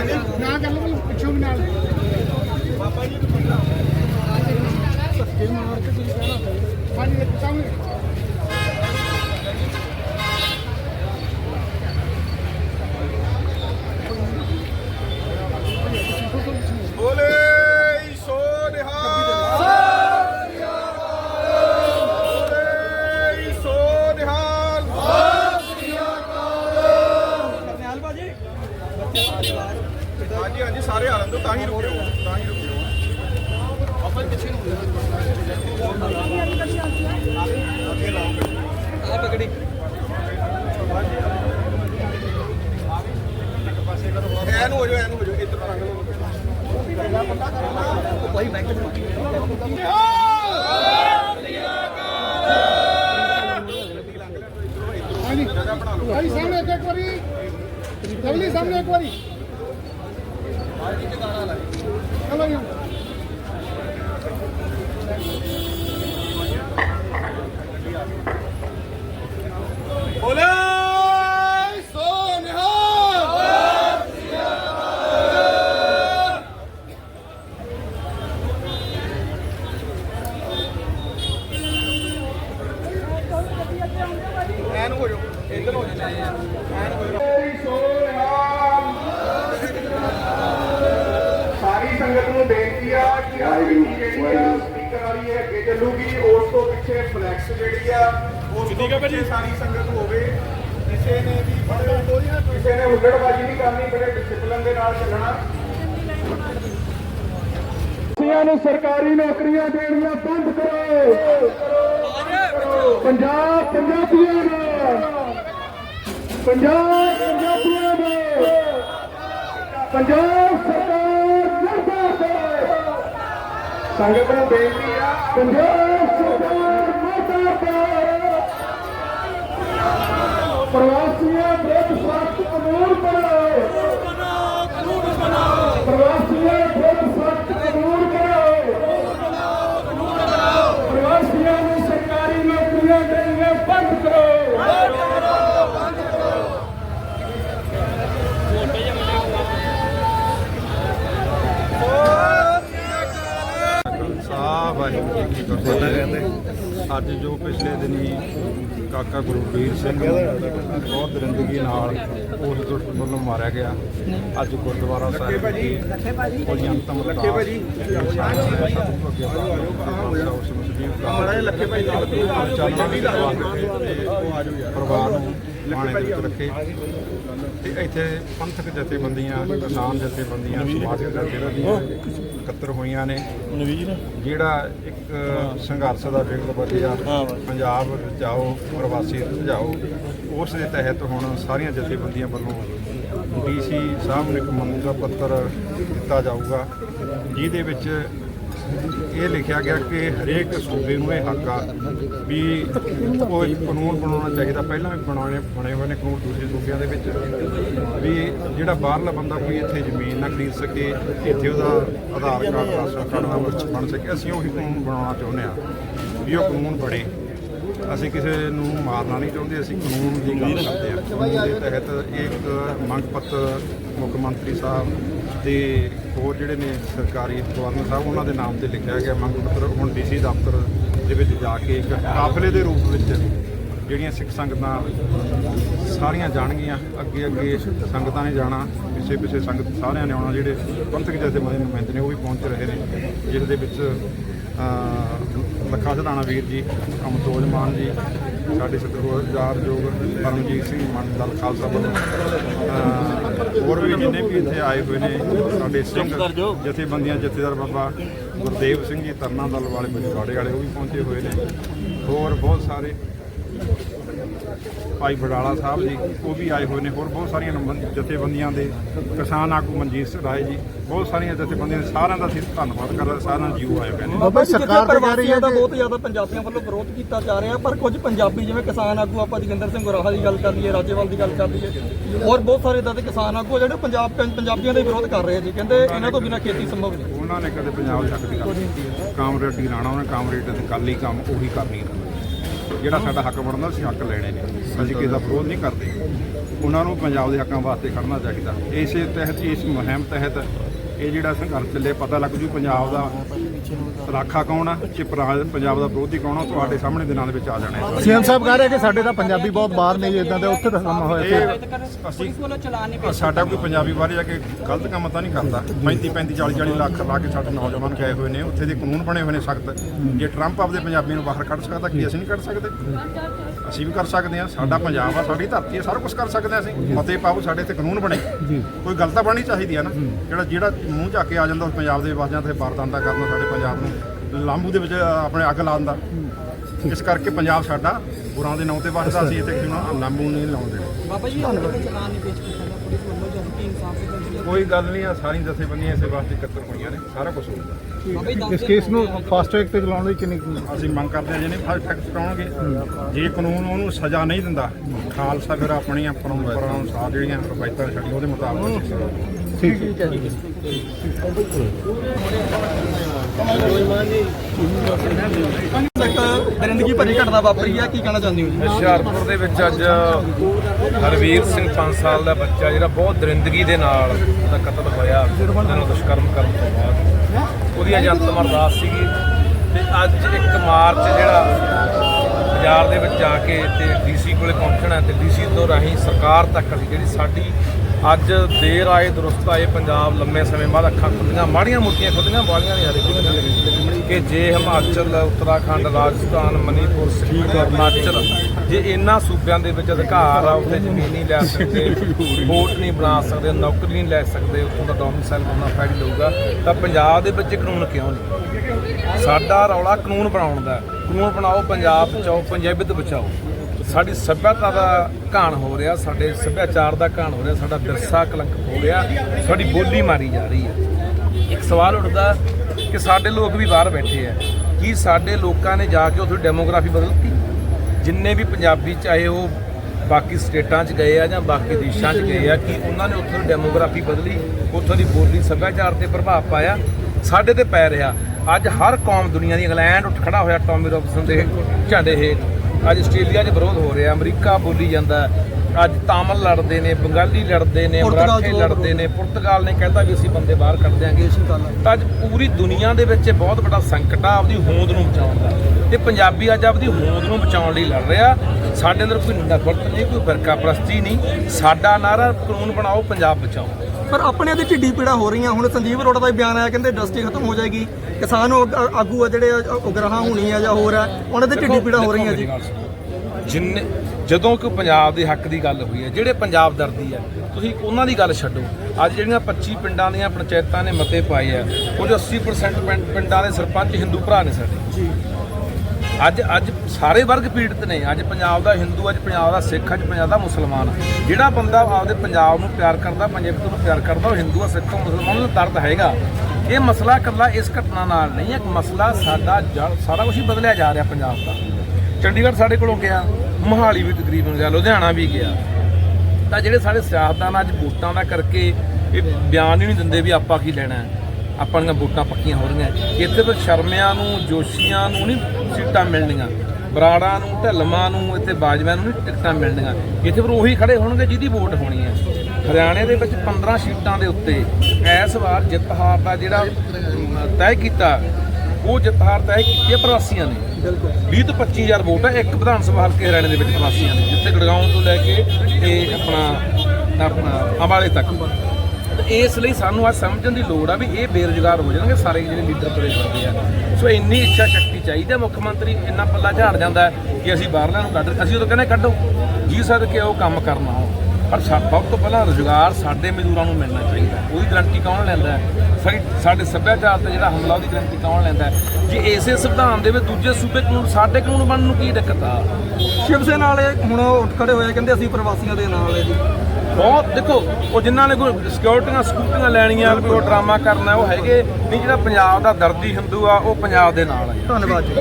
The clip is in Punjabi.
ਨਾ ਕਰ ਲਓ ਪਿੱਛੋਂ ਵੀ ਨਾਲ। ਬਾਬਾ ਜੀ ਧੱਕੇ ਮਾਰ ਕੇ ਤੁਸੀਂ ਕਹਿਣਾ ਹਾਂਜੀ, ਇੱਕ ਸਾਹਮਣੇ। ਬੋਲੇ ਸੋ ਨਿਹਾਲ ਬੋਲੇ ਸੋ ਨਿਹਾਲ ਹਾਂਜੀ ਹਾਂਜੀ ਸਾਰੇ ਆ ਲੰਦੋ ਤਾਂ ਹੀ ਰੁਕਿਓ ਤਾਂ ਹੀ ਰੁਕਿਓ ਆਪਾਂ ਪਿੱਛੇ ਨੂੰ ਆ ਪਕੜੀ ਐਨ ਹੋ ਜਾਓ ਐਨ ਹੋ ਜਾਓ ਇੱਧਰ ਰੰਗ ਲਓ ਹਾਂਜੀ ਭਾਈ ਸਾਹਮਣੇ ਇੱਕ ਇੱਕ ਵਾਰੀ। ਲਵਲੀ ਸਾਹਮਣੇ ਇੱਕ ਵਾਰੀ। ਚਲੋ ਜੀ ਬੋਲੇ ਸੋ ਨਿਹਾਲ ਐਨ ਹੋ ਜਾਓ ਇੱਧਰ ਹੋ ਜਾਓ ਐਨ ਹੋ ਜਾਓ ਸੋ ਨਿਹਾਲ ਸਾਰੀ ਸੰਗਤ ਨੂੰ ਬੇਨਤੀ ਆ ਸਪੀਕਰ ਵਾਲੀ ਇਹ ਅੱਗੇ ਚੱਲੂਗੀ ਉਸ ਤੋਂ ਪਿੱਛੇ ਫਲੈਕਸ ਜਿਹੜੀ ਆ ਉਸ ਤੋਂ ਪਿੱਛੇ ਸਾਰੀ ਸੰਗਤ ਹੋਵੇ ਕਿਸੇ ਨੇ ਵੀ ਕਿਸੇ ਨੇ ਹੁੱਲੜਬਾਜ਼ੀ ਨਹੀਂ ਕਰਨੀ ਬੜੇ ਡਿਸਪਲਿਨ ਦੇ ਨਾਲ ਚੱਲਣਾ ਬੱਚਿਆਂ ਨੂੰ ਸਰਕਾਰੀ ਨੌਕਰੀਆਂ ਦੇਣੀਆਂ ਬੰਦ ਕਰੋ। ਪੰਜਾਬ ਪੰਜਾਬੀਆਂ ਦਾ। ਪੰਜਾਬ ਪੰਜਾਬੀਆਂ ਦਾ। ਪੰਜਾਬ ਸਰਕਾਰ ਸੰਗਤ ਨੂੰ ਬੇਨਤੀ ਆ। ਪੰਜਾਬ ਸਰਕਾਰ ਮੁਰਦਾਬਾਦ ਪ੍ਰਵਾਸੀਆਂ ਵਿਰੁੱਧ ਸਖਤ ਕਾਨੂੰਨ ਬਣਾਓ ਪ੍ਰਵਾਸੀਆਂ ਵਿਰੁੱਧ ਸਖਤ ਕਾਨੂੰਨ ਬਣਾਓ ਪ੍ਰਵਾਸੀਆਂ ਨੂੰ ਸਰਕਾਰੀ ਨੌਕਰੀਆਂ ਦੇਣੀਆਂ ਬੰਦ ਕਰੋ ਖਾਲਸਾ ਵਾਹਿਗੁਰੂ ਜੀ ਕੀ ਫਤਿਹ ਅੱਜ ਜੋ ਪਿਛਲੇ ਦਿਨੀ ਕਾਕਾ ਗੁਰਵੀਰ ਸਿੰਘ ਬਹੁਤ ਦਰਿੰਦਗੀ ਨਾਲ ਉਸ ਦੁਸ਼ਟ ਵੱਲੋਂ ਮਾਰਿਆ ਗਿਆ। ਅੱਜ ਗੁਰਦੁਆਰਾ ਸਾਹਿਬ ਵਿਖੇ ਕੋਈ ਅੰਤਮ ਲੱਖੇ ਭਾਜੀ। ਉਸ ਮੁਸਲਿਮ ਦਾ ਲੱਖੇ ਭਾਈ ਚੱਲਣਾ ਵੀ ਪਰਿਵਾਰ ਨੂੰ ਮਾਣੇ ਦੇ ਵਿੱਚ ਰੱਖੇ ਤੇ ਇੱਥੇ ਪੰਥਕ ਜਥੇਬੰਦੀਆਂ ਕਿਸਾਨ ਜਥੇਬੰਦੀਆਂ ਸਮਾਜਿਕ ਜਥੇਬੰਦੀਆਂ ਇਕੱਤਰ ਹੋਈਆਂ ਨੇ। ਜਿਹੜਾ ਇੱਕ ਸੰਘਰਸ਼ ਦਾ ਵਿਗਲ ਵਧਿਆ ਪੰਜਾਬ ਜਾਓ ਪ੍ਰਵਾਸੀ ਜਾਓ ਉਸ ਦੇ ਤਹਿਤ ਹੁਣ ਸਾਰੀਆਂ ਜਥੇਬੰਦੀਆਂ ਵੱਲੋਂ ਡੀਸੀ ਸਾਹਿਬ ਨੂੰ ਇੱਕ ਮੰਗ ਦਾ ਪੱਤਰ ਦਿੱਤਾ ਜਾਊਗਾ ਜਿਹਦੇ ਵਿੱਚ ਇਹ ਲਿਖਿਆ ਗਿਆ ਕਿ ਹਰੇਕ ਸੂਬੇ ਨੂੰ ਇਹ ਹੱਕ ਆ ਵੀ ਕੋਈ ਕਾਨੂੰਨ ਬਣਾਉਣਾ ਚਾਹੀਦਾ। ਪਹਿਲਾਂ ਵੀ ਬਣਾਉਣੇ ਬਣੇ ਹੋਏ ਨੇ ਕਾਨੂੰਨ ਦੂਸਰੇ ਸੂਬਿਆਂ ਦੇ ਵਿੱਚ। ਵੀ ਜਿਹੜਾ ਬਾਹਰਲਾ ਬੰਦਾ ਕੋਈ ਇੱਥੇ ਜ਼ਮੀਨ ਨਾ ਖਰੀਦ ਸਕੇ, ਇੱਥੇ ਉਹਦਾ ਆਧਾਰ ਕਾਰਡ ਰਾਸ਼ਨ ਕਾਰਡ ਦਾ ਬਣ ਸਕੇ, ਅਸੀਂ ਉਹੀ ਕਾਨੂੰਨ ਬਣਾਉਣਾ ਚਾਹੁੰਦੇ ਆ ਵੀ ਉਹ ਕਾਨੂੰਨ ਬਣੇ। ਅਸੀਂ ਕਿਸੇ ਨੂੰ ਮਾਰਨਾ ਨਹੀਂ ਚਾਹੁੰਦੇ, ਅਸੀਂ ਕਾਨੂੰਨ ਦੀ ਗੱਲ ਕਰਦੇ ਹਾਂ। ਕਾਨੂੰਨ ਦੇ ਤਹਿਤ ਇੱਕ ਮੰਗ ਪੱਤਰ ਮੁੱਖ ਮੰਤਰੀ ਸਾਹਿਬ ਤੇ ਹੋਰ ਜਿਹੜੇ ਨੇ ਸਰਕਾਰੀ ਗਵਰਨਰ ਸਾਹਿਬ, ਉਹਨਾਂ ਦੇ ਨਾਮ ਤੇ ਲਿਖਿਆ ਗਿਆ ਮੰਗ ਪੱਤਰ। ਹੁਣ ਡੀਸੀ ਦਫ਼ਤਰ ਦੇ ਵਿੱਚ ਜਾ ਕੇ ਇੱਕ ਕਾਫਲੇ ਦੇ ਰੂਪ ਵਿੱਚ ਜਿਹੜੀਆਂ ਸਿੱਖ ਸੰਗਤਾਂ ਸਾਰੀਆਂ ਜਾਣਗੀਆਂ, ਅੱਗੇ ਅੱਗੇ ਸੰਗਤਾਂ ਨੇ ਜਾਣਾ, ਪਿੱਛੇ ਪਿੱਛੇ ਸੰਗਤ ਸਾਰਿਆਂ ਨੇ ਆਉਣਾ, ਜਿਹੜੇ ਪੰਥਕ ਜਥੇਬੰਦੀ ਨੁਮਾਇੰਦੇ ਨੇ, ਉਹ ਵੀ ਪਹੁੰਚ ਰਹੇ ਨੇ ਜਿਸ ਦੇ ਵਿੱਚ ਲੱਖਾ ਸਦਾਣਾ ਵੀਰ ਜੀ ਅਮਤੋਜ ਮਾਨ ਜੀ, ਸਾਡੇ ਸਤਿਗੁਰਜਾਰ ਜੋਗ, ਪਰਮਜੀਤ ਸਿੰਘ ਮੰਨ ਦਲ ਖਾਲਸਾ ਵੱਲੋਂ ਹੋਰ ਵੀ ਜਿੰਨੇ ਵੀ ਇੱਥੇ ਆਏ ਹੋਏ ਨੇ ਸਾਡੇ ਸਿੰਘ ਜਥੇਬੰਦੀਆਂ ਜਥੇਦਾਰ ਬਾਬਾ ਗੁਰਦੇਵ ਸਿੰਘ ਜੀ ਤਰਨਾ ਦਲ ਵਾਲੇ ਮਜਵਾੜੇ ਵਾਲੇ ਉਹ ਵੀ ਪਹੁੰਚੇ ਹੋਏ ਨੇ। ਹੋਰ ਬਹੁਤ ਸਾਰੇ ਭਾਈ ਬਡਾਲਾ ਸਾਹਿਬ ਜੀ ਉਹ ਵੀ ਆਏ ਹੋਏ ਨੇ। ਹੋਰ ਬਹੁਤ ਸਾਰੀਆਂ ਜਥੇਬੰਦੀਆਂ ਦੇ ਕਿਸਾਨ ਆਗੂ ਮਨਜੀਤ ਰਾਏ ਜੀ ਬਹੁਤ ਸਾਰੀਆਂ ਜਥੇਬੰਦੀਆਂ ਦੇ ਸਾਰਿਆਂ ਦਾ ਅਸੀਂ ਧੰਨਵਾਦ ਕਰਦੇ ਸਾਰਿਆਂ ਨੂੰ ਜੀਓ ਆਏ ਹੋਏ ਨੇ। ਬਾਬਾ ਸਰਕਾਰ ਪ੍ਰਵਾਸੀਆਂ ਦਾ ਬਹੁਤ ਜ਼ਿਆਦਾ ਪੰਜਾਬੀਆਂ ਵੱਲੋਂ ਵਿਰੋਧ ਕੀਤਾ ਜਾ ਰਿਹਾ ਪਰ ਕੁਝ ਪੰਜਾਬੀ ਜਿਵੇਂ ਕਿਸਾਨ ਆਗੂ ਆਪਾਂ ਜੋਗਿੰਦਰ ਸਿੰਘ ਗੁਰਾਹਾ ਦੀ ਗੱਲ ਕਰ ਲਈਏ ਰਾਜੇਵਾਲ ਦੀ ਗੱਲ ਕਰ ਲਈਏ ਹੋਰ ਬਹੁਤ ਸਾਰੇ ਇਦਾਂ ਦੇ ਕਿਸਾਨ ਆਗੂ ਜਿਹੜੇ ਪੰਜਾਬ ਪੰਜਾਬੀਆਂ ਦਾ ਹੀ ਵਿਰੋਧ ਕਰ ਰਹੇ ਆ ਜੀ ਕਹਿੰਦੇ ਇਹਨਾਂ ਤੋਂ ਬਿਨਾਂ ਖੇਤੀ ਸੰਭਵ ਨਹੀਂ। ਉਹਨਾਂ ਨੇ ਕਦੇ ਪੰਜਾਬ ਦੇ ਹੱਕ ਦੀ ਗੱਲ ਨਹੀਂ ਕੀਤੀ ਕਾਮਰੇਡ ਦੀ ਰਾਣਾ ਉਹਨੇ ਕਾਮਰੇਡ ਦੇ ਕੱਲ ਹੀ ਕੰਮ ਉਹੀ ਕਰਨੀ। ਜਿਹੜਾ ਸਾਡਾ ਹੱਕ ਬਣਦਾ, ਅਸੀਂ ਹੱਕ ਲੈਣੇ ਨੇ। ਅਸੀਂ ਕਿਸੇ ਦਾ ਵਿਰੋਧ ਨਹੀਂ ਕਰਦੇ। ਉਹਨਾਂ ਨੂੰ ਪੰਜਾਬ ਦੇ ਹੱਕਾਂ ਵਾਸਤੇ ਖੜਨਾ ਚਾਹੀਦਾ। ਇਸੇ ਤਹਿਤ, ਇਸ ਮੁਹਿੰਮ ਤਹਿਤ ਇਹ ਜਿਹੜਾ ਸੰਘਰਸ਼ ਚੱਲੇ ਪਤਾ ਲੱਗ ਜੂ ਪੰਜਾਬ ਦਾ ਰਾਖਾ ਕੌਣ ਆ? ਪਰਾ- ਪੰਜਾਬ ਦਾ ਵਿਰੋਧੀ ਕੌਣ ਆ? ਤੁਹਾਡੇ ਸਾਹਮਣੇ ਦਿਨਾਂ ਦੇ ਵਿੱਚ ਆ ਜਾਣਾ ਹੈ। ਸੀਐਮ ਸਾਹਿਬ ਕਹਿ ਰਹੇ ਕਿ ਸਾਡੇ ਤਾਂ ਪੰਜਾਬੀ ਬਹੁਤ ਬਾਹਰ ਨੇ ਜੀ ਇਦਾਂ ਦੇ ਉੱਥੇ ਤਾਂ ਕੰਮ ਹੋਇਆ ਇਹ ਅਸੀਂ ਸਾਡਾ ਕੋਈ ਪੰਜਾਬੀ ਬਾਹਰ ਜਾ ਕੇ ਗਲਤ ਕੰਮ ਤਾਂ ਨਹੀਂ ਕਰਦਾ। 35 35 40 40 ਲੱਖ ਲਾ ਕੇ ਸਾਡੇ ਨੌਜਵਾਨ ਗਏ ਹੋਏ ਨੇ। ਉੱਥੇ ਦੇ ਕਾਨੂੰਨ ਬਣੇ ਹੋਏ ਨੇ ਸਖਤ। ਜੇ ਟਰੰਪ ਆਪਦੇ ਪੰਜਾਬੀਆਂ ਨੂੰ ਬਾਹਰ ਕੱਢ ਸਕਦਾ ਕੀ ਅਸੀਂ ਨਹੀਂ ਕੱਢ ਸਕਦੇ? ਅਸੀਂ ਵੀ ਕਰ ਸਕਦੇ ਹਾਂ ਸਾਡਾ ਪੰਜਾਬ ਆ ਸਾਡੀ ਧਰਤੀ ਹੈ ਸਾਰਾ ਕੁਝ ਕਰ ਸਕਦੇ ਹਾਂ ਅਸੀਂ। ਮਤੇ ਪਾਓ ਸਾਡੇ ਇੱਥੇ ਕਾਨੂੰਨ ਬਣੇ। ਕੋਈ ਗੱਲ ਤਾਂ ਬਣਨੀ ਚਾਹੀਦੀ ਹੈ ਨਾ। ਜਿਹੜਾ ਜਿਹੜਾ ਮੂੰਹ ਚੱਕ ਕੇ ਆ ਜਾਂਦਾ ਉਸ ਪੰਜਾਬ ਦੇ ਵਾਜਾਂ ਤੇ ਵਾਰਦਾਤਾਂ ਕਰਨਾ ਸਾਡੇ ਪੰਜਾਬ ਨੂੰ ਲਾਂਬੂ ਦੇ ਵਿੱਚ ਆਪਣੇ ਅੱਗ ਲਾ ਦਿੰਦਾ। ਇਸ ਕਰਕੇ ਪੰਜਾਬ ਸਾਡਾ ਗੁਰਾਂ ਦੇ ਨਾਂ ਤੇ ਵੱਸਦਾ ਅਸੀਂ ਇੱਥੇ ਕਿਸੇ ਨੂੰ ਲਾਂਬੂ ਨਹੀਂ ਲਾਉਣ ਦੇਣਾ ਬਾਬਾ ਜੀ ਚਲਾਨ ਨਹੀਂ ਪੇਸ਼ ਕੀਤਾ ਪੁਲਿਸ ਵੱਲੋਂ ਜਦ ਕਿ ਇਨਸਾਫ ਦੀ ਕੋਈ ਗੱਲ ਨਹੀਂ ਆ ਸਾਰੀ ਜਥੇਬੰਦੀਆਂ ਇਸੇ ਵਾਸਤੇ ਇਕੱਤਰ ਹੋਈਆਂ ਨੇ ਸਾਰਾ ਕੁਝ ਹੋਊਗਾ। ਇਸ ਕੇਸ ਨੂੰ ਫਾਸਟ ਟਰੈਕ ਤੇ ਚਲਾਉਣ ਲਈ ਕਿੰਨੀ ਅਸੀਂ ਮੰਗ ਕਰਦੇ ਹਾਂ ਜਿਹਨੇ ਫਸਟ ਟੈਕਸ ਕਰਾਉਣਗੇ ਜੇ ਕਾਨੂੰਨ ਉਹਨੂੰ ਸਜ਼ਾ ਨਹੀਂ ਦਿੰਦਾ ਖਾਲਸਾ ਫਿਰ ਆਪਣੀਆਂ ਪਰੰਪਰਾਵਾਂ ਅਨੁਸਾਰ ਜਿਹੜੀਆਂ ਰਵਾਇਤਾਂ ਛੱਡੀ ਉਹਦੇ ਮੁਤਾਬਕ ਅਸੀਂ ਠੀਕ ਹੈ। ਇੱਕ ਭਰੀ ਘਟਨਾ ਵਾਪਰੀ ਹੈ ਕੀ ਕਹਿਣਾ ਚਾਹੁੰਦੇ ਹੋ ਜੀ? ਹੁਸ਼ਿਆਰਪੁਰ ਦੇ ਵਿੱਚ ਅੱਜ ਹਰਵੀਰ ਸਿੰਘ 5 ਸਾਲ ਦਾ ਬੱਚਾ ਜਿਹੜਾ ਬਹੁਤ ਦਰਿੰਦਗੀ ਦੇ ਨਾਲ ਉਹਦਾ ਕਤਲ ਹੋਇਆ ਉਹਨੂੰ ਦੁਸ਼ਕਰਮ ਕਰਨ ਤੋਂ ਬਾਅਦ। ਉਹਦੀ ਅੱਜ ਅੰਤਮ ਅਰਦਾਸ ਸੀਗੀ। ਤੇ ਅੱਜ 1 ਮਾਰਚ ਜਿਹੜਾ ਬਾਜ਼ਾਰ ਦੇ ਵਿੱਚ ਜਾ ਕੇ ਤੇ ਡੀਸੀ ਕੋਲੇ ਪਹੁੰਚਣਾ ਤੇ ਡੀਸੀ ਤੋਂ ਰਾਹੀਂ ਸਰਕਾਰ ਤੱਕ ਅਸੀਂ ਜਿਹੜੀ ਸਾਡੀ ਅੱਜ ਦੇਰ ਆਏ, ਦਰੁਸਤ ਆਏ, ਪੰਜਾਬ ਲੰਮੇ ਸਮੇਂ ਬਾਅਦ ਅੱਖਾਂ ਖੁੱਲੀਆਂ ਮਾੜੀਆਂ ਮੋਟੀਆਂ ਖੁੱਲੀਆਂ ਵਾਲੀਆਂ ਨਹੀਂ ਹਰੇ ਕਿ ਜੇ ਹਿਮਾਚਲ, ਉੱਤਰਾਖੰਡ, ਰਾਜਸਥਾਨ, ਮਨੀਪੁਰ ਸਿੱਕਿਮ ਅਰੁਣਾਚਲ, ਜੇ ਇਹਨਾਂ ਸੂਬਿਆਂ ਦੇ ਵਿੱਚ ਅਧਿਕਾਰ ਆ, ਉੱਥੇ ਜ਼ਮੀਨ ਨਹੀਂ ਲੈ ਸਕਦੇ, ਵੋਟ ਨਹੀਂ ਬਣਾ ਸਕਦੇ, ਨੌਕਰੀ ਨਹੀਂ ਲੈ ਸਕਦੇ, ਉੱਥੋਂ ਦਾ ਡੋਮਿਸਾਈਲ ਬਣਾ ਫਾਇਦਾ ਲਊਗਾ ਤਾਂ ਪੰਜਾਬ ਦੇ ਵਿੱਚ ਕਾਨੂੰਨ ਕਿਉਂ ਨਹੀਂ? ਸਾਡਾ ਰੌਲਾ ਕਾਨੂੰਨ ਬਣਾਉਣ ਦਾ ਕਾਨੂੰਨ ਬਣਾਓ, ਪੰਜਾਬ ਬਚਾਓ ਪੰਜਾਬੀਅਤ ਬਚਾਓ। ਸਾਡੀ ਸੱਭਿਅਤਾ ਦਾ ਘਾਣ ਹੋ ਰਿਹਾ, ਸਾਡੇ ਸੱਭਿਆਚਾਰ ਦਾ ਘਾਣ ਹੋ ਰਿਹਾ, ਸਾਡਾ ਵਿਰਸਾ ਕਲੰਕ ਹੋ ਰਿਹਾ, ਸਾਡੀ ਬੋਲੀ ਮਾਰੀ ਜਾ ਰਹੀ ਹੈ। ਇੱਕ ਸਵਾਲ ਉੱਠਦਾ ਕਿ ਸਾਡੇ ਲੋਕ ਵੀ ਬਾਹਰ ਬੈਠੇ ਆ। ਕੀ ਸਾਡੇ ਲੋਕਾਂ ਨੇ ਜਾ ਕੇ ਉੱਥੇ ਡੈਮੋਗ੍ਰਾਫੀ ਬਦਲਤੀ? ਜਿੰਨੇ ਵੀ ਪੰਜਾਬੀ, ਚਾਹੇ ਉਹ ਬਾਕੀ ਸਟੇਟਾਂ 'ਚ ਗਏ ਆ ਜਾਂ ਬਾਕੀ ਦੇਸ਼ਾਂ 'ਚ ਗਏ ਆ, ਕਿ ਉਹਨਾਂ ਨੇ ਉੱਥੋਂ ਦੀ ਡੈਮੋਗ੍ਰਾਫੀ ਬਦਲੀ? ਉੱਥੋਂ ਦੀ ਬੋਲੀ ਸੱਭਿਆਚਾਰ ਤੇ ਪ੍ਰਭਾਵ ਪਾਇਆ। ਸਾਡੇ ਤੇ ਪੈ ਰਿਹਾ। ਅੱਜ ਹਰ ਕੌਮ ਦੁਨੀਆ ਦੀ, ਇੰਗਲੈਂਡ ਉੱਠ ਖੜਾ ਹੋਇਆ ਟੌਮੀ ਰੋਬਸਨ ਦੇ ਝੰਡੇ ਹੇਠ। ਅੱਜ ਆਸਟ੍ਰੇਲੀਆ 'ਚ ਵਿਰੋਧ ਹੋ ਰਿਹਾ ਅਮਰੀਕਾ ਬੋਲੀ ਜਾਂਦਾ। ਅੱਜ ਤਾਮਿਲ ਲੜਦੇ ਨੇ ਬੰਗਾਲੀ ਲੜਦੇ ਨੇ ਮਰਾਠੇ ਲੜਦੇ ਨੇ ਪੁਰਤਗਾਲ ਨੇ ਕਹਿੰਦਾ ਵੀ ਅਸੀਂ ਬੰਦੇ ਬਾਹਰ ਕੱਢ ਦਿਆਂਗੇ। ਤਾਂ ਅੱਜ ਪੂਰੀ ਦੁਨੀਆ ਦੇ ਵਿੱਚ ਬਹੁਤ ਵੱਡਾ ਸੰਕਟ ਆ ਆਪਦੀ ਹੋਂਦ ਨੂੰ ਬਚਾਉਣ ਦਾ। ਤੇ ਪੰਜਾਬੀ ਅੱਜ ਆਪਦੀ ਹੋਂਦ ਨੂੰ ਬਚਾਉਣ ਲਈ ਲੜ ਰਿਹਾ। ਸਾਡੇ ਅੰਦਰ ਕੋਈ ਨਫ਼ਰਤ ਨਹੀਂ ਕੋਈ ਫਿਰਕਾ ਪ੍ਰਸਤੀ ਨਹੀਂ। ਸਾਡਾ ਨਾਰਾ ਕਾਨੂੰਨ ਬਣਾਓ ਪੰਜਾਬ ਬਚਾਓ। ਪਰ ਆਪਣੇ ਦੇ ਢਿੱਡੀ ਪੀੜਾ ਹੋ ਰਹੀਆਂ। ਹੁਣ ਸੰਜੀਵ ਅਰੋੜਾ ਦਾ ਬਿਆਨ ਆਇਆ ਕਹਿੰਦੇ ਇੰਡਸਟਰੀ ਖਤਮ ਹੋ ਜਾਏਗੀ। ਕਿਸਾਨ ਆਗੂ ਆ ਜਿਹੜੇ ਉਗਰਾਹਾਂ ਹੋਣੀ ਆ ਜਾਂ ਹੋਰ ਆ ਉਹਨਾਂ ਦੇ ਢਿੱਡੀ ਪੀੜਾ ਹੋ ਰਹੀਆਂ ਜੀ। ਜਿੰਨੇ ਜਦੋਂ ਕਿ ਪੰਜਾਬ ਦੇ ਹੱਕ ਦੀ ਗੱਲ ਹੋਈ ਹੈ ਜਿਹੜੇ ਪੰਜਾਬ ਦਰਦੀ ਹੈ ਤੁਸੀਂ ਉਹਨਾਂ ਦੀ ਗੱਲ ਛੱਡੋ। ਅੱਜ ਜਿਹੜੀਆਂ 25 ਪਿੰਡਾਂ ਦੀਆਂ ਪੰਚਾਇਤਾਂ ਨੇ ਮਤੇ ਪਾਏ ਆ ਉਹ 'ਚੋਂ 80% ਪਿੰਡ- ਪਿੰਡਾਂ ਦੇ ਸਰਪੰਚ ਹਿੰਦੂ ਭਰਾ ਨੇ ਸਾਡੇ। ਅੱਜ ਅੱਜ ਸਾਰੇ ਵਰਗ ਪੀੜਤ ਨੇ। ਅੱਜ ਪੰਜਾਬ ਦਾ ਹਿੰਦੂ ਅੱਜ ਪੰਜਾਬ ਦਾ ਸਿੱਖ ਅੱਜ ਪੰਜਾਬ ਦਾ ਮੁਸਲਮਾਨ। ਜਿਹੜਾ ਬੰਦਾ ਆਪਦੇ ਪੰਜਾਬ ਨੂੰ ਪਿਆਰ ਕਰਦਾ ਪੰਜਾਬੀ ਨੂੰ ਪਿਆਰ ਕਰਦਾ, ਉਹ ਹਿੰਦੂ ਆ ਸਿੱਖ ਆ ਮੁਸਲਮਾਨ ਨੂੰ ਦਰਦ ਹੈਗਾ। ਇਹ ਮਸਲਾ ਇਕੱਲਾ ਇਸ ਘਟਨਾ ਨਾਲ ਨਹੀਂ ਹੈ ਮਸਲਾ ਸਾਡਾ ਜੜ ਸਾਰਾ ਕੁਝ ਹੀ ਬਦਲਿਆ ਜਾ ਰਿਹਾ ਪੰਜਾਬ ਦਾ। ਚੰਡੀਗੜ੍ਹ ਸਾਡੇ ਕੋਲੋਂ ਗਿਆ, ਮੋਹਾਲੀ ਵੀ ਤਕਰੀਬਨ ਗਿਆ, ਲੁਧਿਆਣਾ ਵੀ ਗਿਆ। ਤਾਂ ਜਿਹੜੇ ਸਾਡੇ ਸਿਆਸਤਦਾਨ ਅੱਜ ਵੋਟਾਂ ਦਾ ਕਰਕੇ ਇਹ ਬਿਆਨ ਹੀ ਨਹੀਂ ਦਿੰਦੇ ਵੀ ਆਪਾਂ ਕੀ ਲੈਣਾ ਆਪਾਂ ਦੀਆਂ ਵੋਟਾਂ ਪੱਕੀਆਂ ਹੋ ਰਹੀਆਂ। ਇੱਥੇ ਤਾਂ ਸ਼ਰਮਿਆਂ ਨੂੰ, ਜੋਸ਼ੀਆਂ ਨੂੰ ਨਹੀਂ ਸੀਟਾਂ ਮਿਲਣੀਆਂ। ਬਰਾੜਾਂ ਨੂੰ, ਢਲਮਾਂ ਨੂੰ, ਇੱਥੇ ਬਾਜਵਾ ਨੂੰ ਨਹੀਂ ਟਿਕਟਾਂ ਮਿਲਣੀਆਂ। ਇੱਥੇ ਫਿਰ ਉਹੀ ਖੜੇ ਹੋਣਗੇ ਜਿਹਦੀ ਵੋਟ ਹੋਣੀ ਹੈ। ਹਰਿਆਣੇ ਦੇ ਵਿੱਚ 15 ਸੀਟਾਂ ਦੇ ਉੱਤੇ ਇਸ ਵਾਰ ਜਿੱਤ ਹਾਰ ਦਾ ਜਿਹੜਾ ਤੈਅ ਕੀਤਾ, ਉਹ ਜਿੱਤ ਹਾਰ ਤੈਅ ਕੀਤੀ ਹੈ ਪ੍ਰਵਾਸੀਆਂ ਨੇ। ਬਿਲਕੁਲ 20 ਤੋਂ 25000 ਵੋਟ ਹੈ ਇੱਕ ਵਿਧਾਨ ਸਭਾ ਹਲਕੇ ਹਰਿਆਣੇ ਦੇ ਵਿੱਚ ਪ੍ਰਵਾਸੀਆਂ ਨੇ, ਜਿੱਥੇ ਗੜਗਾਉਂ ਤੋਂ ਲੈ ਕੇ ਤੇ ਆਪਣਾ ਆਪਣਾ ਅੰਬਾਲੇ ਤੱਕ। ਇਸ ਲਈ ਸਾਨੂੰ ਅੱਜ ਸਮਝਣ ਦੀ ਲੋੜ ਆ ਵੀ ਇਹ ਬੇਰੁਜ਼ਗਾਰ ਹੋ ਜਾਣਗੇ, ਸਾਰੇ ਜਿਹੜੇ ਲੀਡਰ ਤੁਰੇ ਫਿਰਦੇ ਆ। ਸੋ ਇੰਨੀ ਇੱਛਾ ਸ਼ਕਤੀ ਚਾਹੀਦੀ ਹੈ ਮੁੱਖ ਮੰਤਰੀ ਇੰਨਾ ਪੱਲਾ ਝਾੜ ਜਾਂਦਾ ਕਿ ਅਸੀਂ ਬਾਹਰਲਿਆਂ ਨੂੰ ਕੱਢ ਅਸੀਂ ਉਦੋਂ ਕਹਿੰਦੇ ਕੱਢੋ। ਜੀ ਸਰ ਕਿ ਉਹ ਕੰਮ ਕਰਨਾ ਹੋ ਪਰ ਸਾ- ਸਭ ਤੋਂ ਪਹਿਲਾਂ ਰੁਜ਼ਗਾਰ ਸਾਡੇ ਮਜ਼ਦੂਰਾਂ ਨੂੰ ਮਿਲਣਾ ਚਾਹੀਦਾ ਉਹਦੀ ਗਰੰਟੀ ਕੌਣ ਲੈਂਦਾ ਹੈ? ਸਾਡੇ ਸੱਭਿਆਚਾਰ ਤੇ ਜਿਹੜਾ ਹਮਲਾ ਉਹਦੀ ਗਰੰਟੀ ਕੌਣ ਲੈਂਦਾ ਹੈ? ਜੇ ਇਸੇ ਸੰਵਿਧਾਨ ਦੇ ਵਿੱਚ ਦੂਜੇ ਸੂਬੇ ਕਾਨੂੰਨ ਸਾਡੇ ਕਾਨੂੰਨ ਬਣਨ ਨੂੰ ਕੀ ਦਿੱਕਤ ਆ? ਸ਼ਿਵ ਸੈਨਾ ਵਾਲੇ ਹੁਣ ਉਹ ਉੱਠ ਖੜੇ ਹੋਏ ਕਹਿੰਦੇ ਅਸੀਂ ਪ੍ਰਵਾਸੀਆਂ ਦੇ ਨਾਲ ਹੈ ਜੀ। ਬਹੁਤ ਦੇਖੋ ਉਹ ਜਿਨ੍ਹਾਂ ਨੇ ਕੋਈ ਸਿਕਿਉਰਿਟੀਆਂ ਸਕੂਟੀਆਂ ਲੈਣੀਆਂ ਕੋਈ ਉਹ ਡਰਾਮਾ ਕਰਨਾ ਉਹ ਹੈਗੇ। ਨਹੀਂ ਜਿਹੜਾ ਪੰਜਾਬ ਦਾ ਦਰਦੀ ਹਿੰਦੂ ਆ ਉਹ ਪੰਜਾਬ ਦੇ ਨਾਲ ਆ। ਧੰਨਵਾਦ ਜੀ।